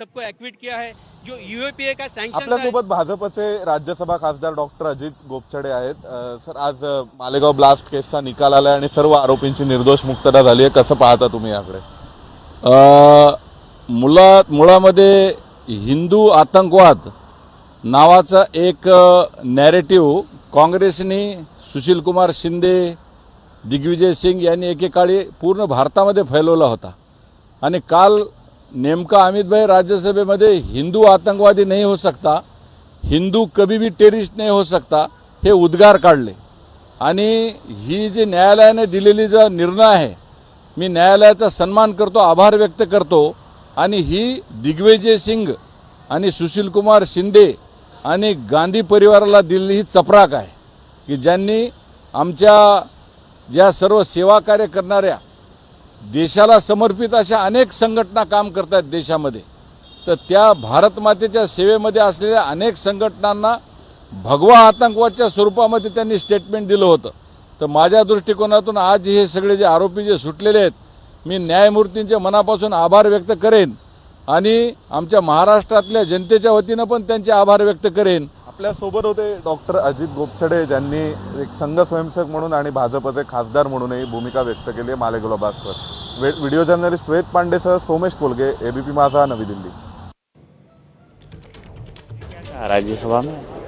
सबको equity KIA है जो यूएपीए का सैंक्शन आपल्यासोबत भाजपचे राज्यसभा खासदार डॉक्टर अजित गोपछडे आहेत. सर आज मालेगाव ब्लास्ट केसचा निकाल आलाय आणि सर्व आरोपींची निर्दोष मुक्तता झाली आहे. कसं पाहता तुम्ही याकडे? मुळात मुळामध्ये हिंदू आतंकवाद नावाचा एक नॅरेटिव्ह काँग्रेसने सुशीलकुमार शिंदे दिग्विजय सिंग यांनी एकेकाळी पूर्ण भारतामध्ये फैलवला होता. आणि काल नेमका अमितभाई राज्यसभेमध्ये हिंदू आतंकवादी नाही हो सकता हिंदू कभी भी टेरिस्ट नाही हो सकता हे उद्गार काढले. आणि ही जी न्यायालयाने दिलेली जो निर्णय आहे मी न्यायालयाचा सन्मान करतो आभार व्यक्त करतो आणि ही दिग्विजय सिंग आणि सुशीलकुमार शिंदे आणि गांधी परिवाराला दिलेली ही चपराक आहे की ज्यांनी आमच्या ज्या सर्व सेवा कार्य करणाऱ्या देशाला समर्पित अशा अनेक संघटना काम करत आहेत देशामध्ये. तर त्या भारतमातेच्या सेवेमध्ये असलेल्या अनेक संघटनांना भगवा आतंकवादच्या स्वरूपामध्ये त्यांनी स्टेटमेंट दिलं होतं. तर माझ्या दृष्टिकोनातून आज हे सगळे जे आरोपी जे सुटलेले आहेत मी न्यायमूर्तींचे मनापासून आभार व्यक्त करेन आणि आमच्या महाराष्ट्रातल्या जनतेच्या वतीनं पण त्यांचे आभार व्यक्त करेन. आपल्यासोबत होते डॉक्टर अजित गोपछडे ज्यांनी एक संघ स्वयंसेवक म्हणून आणि भाजपचे खासदार म्हणूनही भूमिका व्यक्त केली आहे मालेगाव भास्कर वे- व्हिडिओ जर्नलिस्ट श्वेत पांडेसह सोमेश कोलगे एबीपी माझा नवी दिल्ली. राज्यसभा में